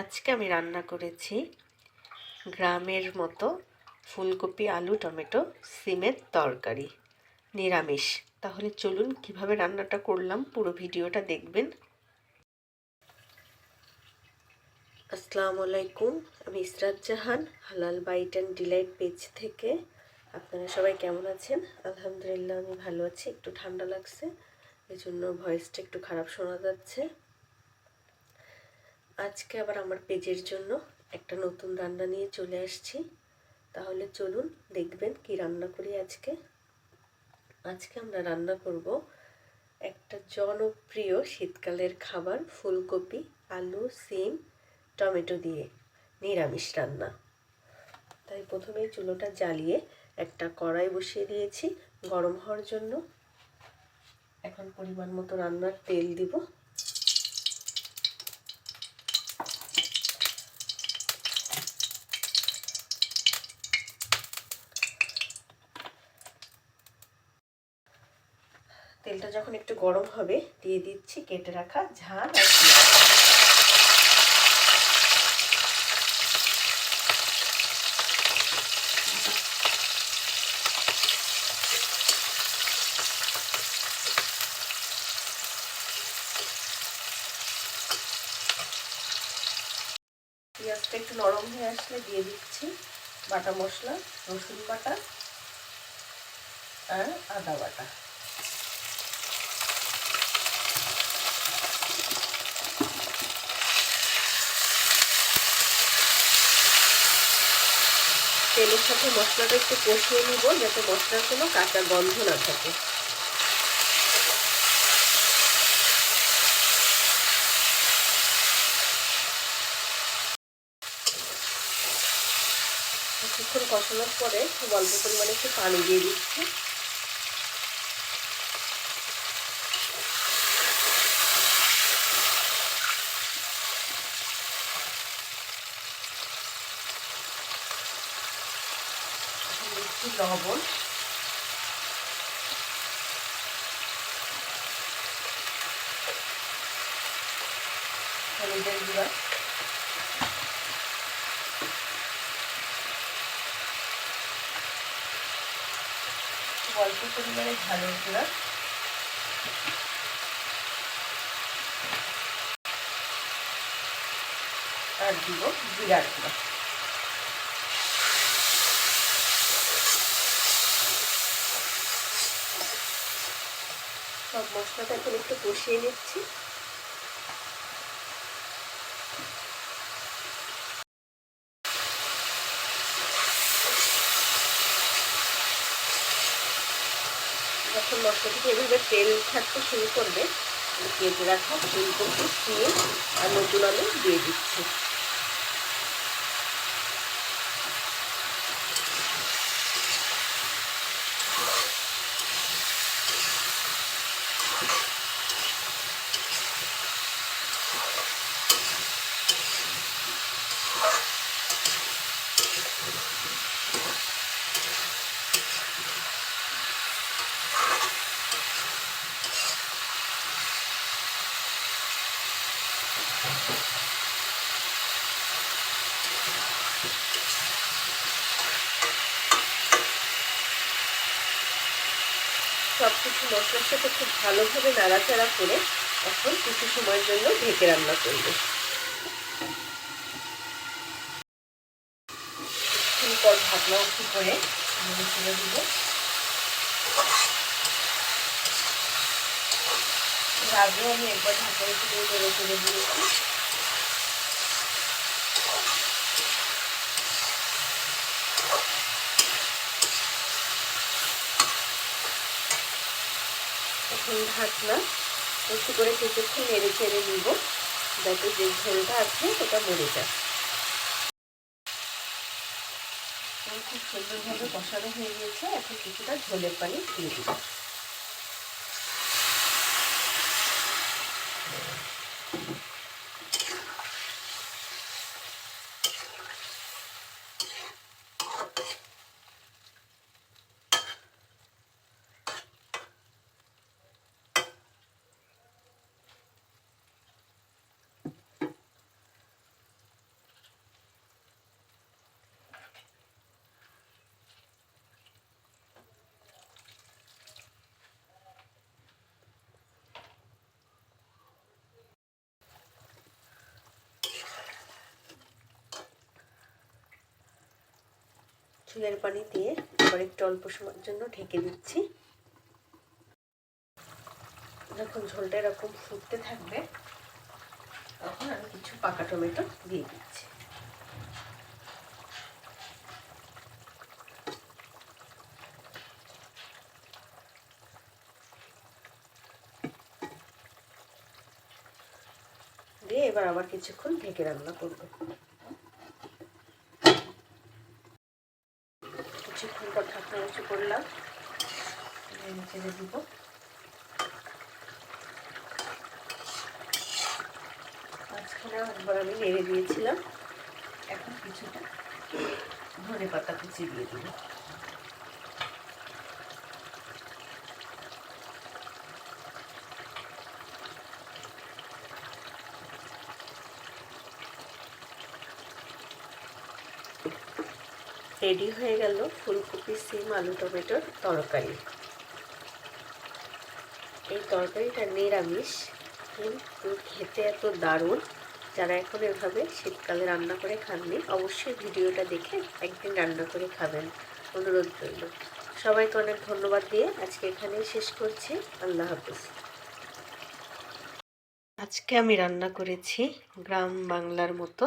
আজকে আমি রান্না করেছি গ্রামের মতো ফুলকপি, আলু, টমেটো, সিমের তরকারি। নিরামিষ। তাহলে চলুন কীভাবে রান্নাটা করলাম, পুরো ভিডিওটা দেখবেন। আসসালামু আলাইকুম, আমি ইসরাত জাহান, হালাল বাইট অ্যান্ড ডিলাইট পেজ থেকে। আপনারা সবাই কেমন আছেন? আলহামদুলিল্লাহ, আমি ভালো আছি। একটু ঠান্ডা লাগছে এই জন্য ভয়েসটা একটু খারাপ শোনা যাচ্ছে। আজকে আবার আমার পেজের জন্য একটা নতুন রান্না নিয়ে চলে আসছি। তাহলে চলুন দেখবেন কি রান্না করি আজকে। আজকে আমরা রান্না করব একটা জনপ্রিয় শীতকালের খাবার ফুলকপি, আলু, সিম, টমেটো দিয়ে নিরামিষ রান্না। তাই প্রথমেই চুলোটা জ্বালিয়ে একটা কড়াই বসিয়ে দিয়েছি গরম হওয়ার জন্য। এখন পরিমাণ মতো রান্নার তেল দিব। তেলটা যখন একটু গরম হবে, দিয়ে দিচ্ছি কেটে রাখা ঝাল আর পেঁয়াজটা একটু নরম হয়ে আসলে দিয়ে দিচ্ছি বাটা মশলা, রসুন বাটা আর আদা বাটা। সাথে মশলাটা একটু কষিয়ে নিব যাতে মশলার কোনো কাঁচা গন্ধ না থাকে। কিছুক্ষণ কষানোর পরে খুব অল্প পরিমাণে একটু পানি দিয়ে দিচ্ছি। দিচ্ছি লবণ। হলুদের গুঁড়া। অল্প পরিমাণে ঝালের গুঁড়া। আর দিব জিরার গুঁড়া। মশলাটা এখন একটু কষিয়ে নিচ্ছি। যখন মশলা থেকে এভাবে তেল থাকতে শুরু করবে। কেটে রাখা ফুলকপি দিয়ে আর নতুন আলু দিয়ে দিচ্ছি। সব কিছু মশলার সাথে খুব ভালোভাবে নাড়াচাড়া করে এখন কিছু সময়ের জন্য ঢেকে রান্না করব। পর ঢাকনা উঠি করে ছেড়ে দিব। আমি একবার ঢাকা বেড়ে করে দিয়েছি। ঢাকনা একটু করে কিছুক্ষণ নেড়ে ছেড়ে নিব, যাতে যে ঝোলটা আছে সেটা মরে যায়। খুব সুন্দরভাবে কষানো হয়ে গিয়েছে এখন কিছুটা ঝোলের পানি দিয়ে দিব চুলের পানি দিয়ে আবার একটু অল্প সময়ের জন্য ঢেকে দিচ্ছি। যখন ঝোলটা এরকম ফুটতে থাকবে, তখন আমি কিছু পাকা টমেটো দিয়ে দিচ্ছি। দিয়ে এবার আবার কিছুক্ষণ ঢেকে রান্না করব কিছুক্ষণ পর ঢাকনা উঁচু করলাম। ছেড়ে দিব। মাঝখানে একবার আমি নেড়ে দিয়েছিলাম। এখন কিছুটা ধনে পাতা কুচি দিয়ে দিব। রেডি হয়ে গেল ফুলকপি, সিম, আলু, টমেটোর তরকারি। এই তরকারিটা নিরামিষ, কিন্তু খেতে এত দারুণ। যারা এখন এভাবে শীতকালে রান্না করে খাননি, অবশ্যই ভিডিওটা দেখে একদিন রান্না করে খাবেন। অনুরোধ রইল। সবাইকে অনেক ধন্যবাদ দিয়ে আজকে এখানেই শেষ করছি। আল্লাহ হাফিজ। আজকে আমি রান্না করেছি গ্রাম বাংলার মতো